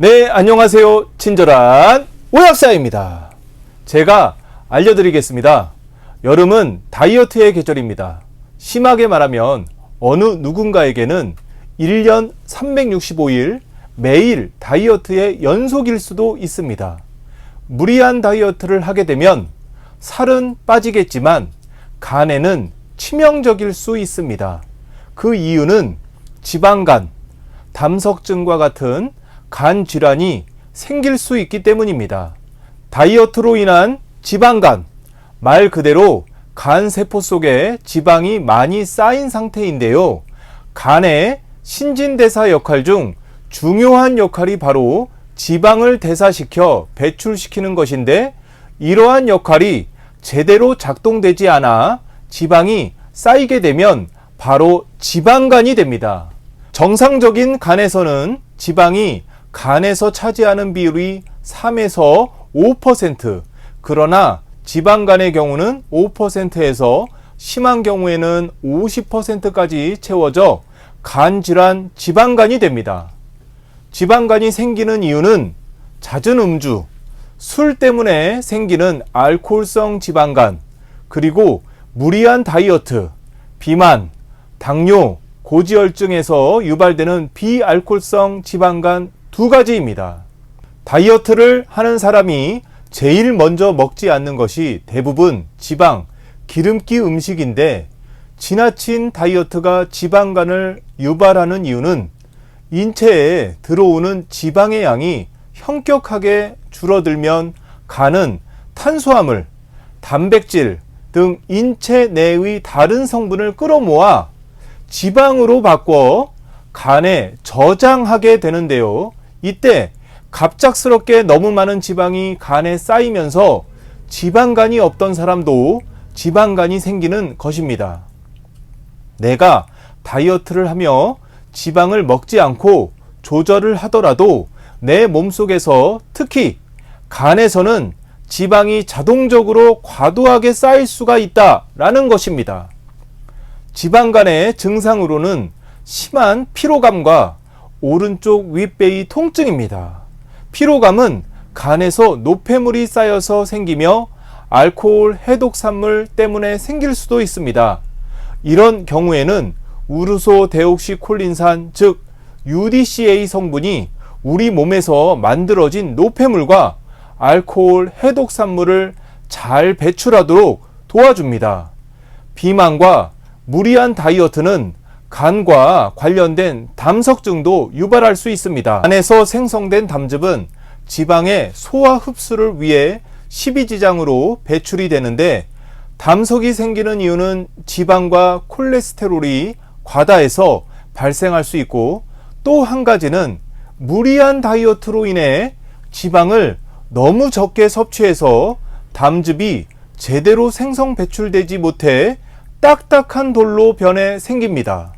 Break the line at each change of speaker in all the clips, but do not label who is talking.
네, 안녕하세요. 친절한 오약사입니다. 제가 알려드리겠습니다. 여름은 다이어트의 계절입니다. 심하게 말하면 어느 누군가에게는 1년 365일 매일 다이어트의 연속일 수도 있습니다. 무리한 다이어트를 하게 되면 살은 빠지겠지만 간에는 치명적일 수 있습니다. 그 이유는 지방간, 담석증과 같은 간 질환이 생길 수 있기 때문입니다. 다이어트로 인한 지방간, 말 그대로 간 세포 속에 지방이 많이 쌓인 상태인데요. 간의 신진대사 역할 중 중요한 역할이 바로 지방을 대사시켜 배출시키는 것인데 이러한 역할이 제대로 작동되지 않아 지방이 쌓이게 되면 바로 지방간이 됩니다. 정상적인 간에서는 지방이 간에서 차지하는 비율이 3에서 5%, 그러나 지방간의 경우는 5%에서 심한 경우에는 50%까지 채워져 간 질환 지방간이 됩니다. 지방간이 생기는 이유는 잦은 음주, 술 때문에 생기는 알코올성 지방간, 그리고 무리한 다이어트, 비만, 당뇨, 고지혈증에서 유발되는 비알코올성 지방간 두 가지입니다. 다이어트를 하는 사람이 제일 먼저 먹지 않는 것이 대부분 지방, 기름기 음식인데 지나친 다이어트가 지방간을 유발하는 이유는 인체에 들어오는 지방의 양이 현격하게 줄어들면 간은 탄수화물, 단백질 등 인체 내의 다른 성분을 끌어모아 지방으로 바꿔 간에 저장하게 되는데요. 이때 갑작스럽게 너무 많은 지방이 간에 쌓이면서 지방간이 없던 사람도 지방간이 생기는 것입니다. 내가 다이어트를 하며 지방을 먹지 않고 조절을 하더라도 내 몸속에서 특히 간에서는 지방이 자동적으로 과도하게 쌓일 수가 있다라는 것입니다. 지방간의 증상으로는 심한 피로감과 오른쪽 윗배의 통증입니다. 피로감은 간에서 노폐물이 쌓여서 생기며 알코올 해독 산물 때문에 생길 수도 있습니다. 이런 경우에는 우르소 데옥시콜린산 즉 UDCA 성분이 우리 몸에서 만들어진 노폐물과 알코올 해독 산물을 잘 배출하도록 도와줍니다. 비만과 무리한 다이어트는 간과 관련된 담석증도 유발할 수 있습니다. 간에서 생성된 담즙은 지방의 소화 흡수를 위해 십이지장으로 배출이 되는데 담석이 생기는 이유는 지방과 콜레스테롤이 과다해서 발생할 수 있고 또 한 가지는 무리한 다이어트로 인해 지방을 너무 적게 섭취해서 담즙이 제대로 생성 배출되지 못해 딱딱한 돌로 변해 생깁니다.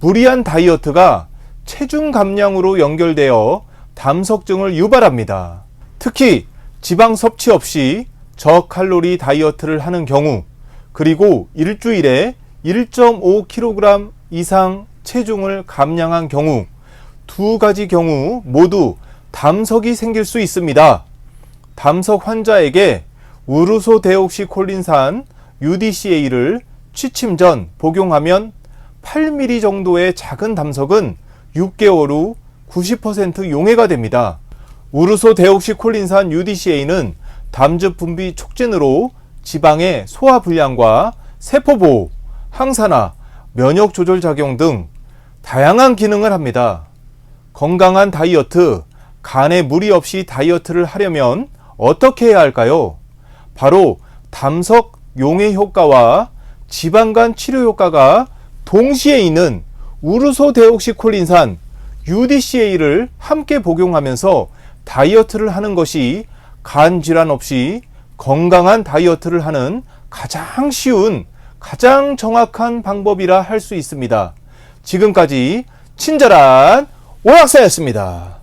무리한 다이어트가 체중 감량으로 연결되어 담석증을 유발합니다. 특히 지방 섭취 없이 저칼로리 다이어트를 하는 경우 그리고 일주일에 1.5kg 이상 체중을 감량한 경우 두 가지 경우 모두 담석이 생길 수 있습니다. 담석 환자에게 우르소 데옥시콜린산 UDCA를 취침 전 복용하면 8mm 정도의 작은 담석은 6개월 후 90% 용해가 됩니다. 우르소 데옥시 콜린산 UDCA는 담즙 분비 촉진으로 지방의 소화 불량과 세포 보호, 항산화, 면역 조절 작용 등 다양한 기능을 합니다. 건강한 다이어트, 간에 무리 없이 다이어트를 하려면 어떻게 해야 할까요? 바로 담석 용해 효과와 지방간 치료 효과가 동시에 있는 우르소 데옥시콜린산 UDCA를 함께 복용하면서 다이어트를 하는 것이 간 질환 없이 건강한 다이어트를 하는 가장 쉬운, 가장 정확한 방법이라 할 수 있습니다. 지금까지 친절한 오학사였습니다.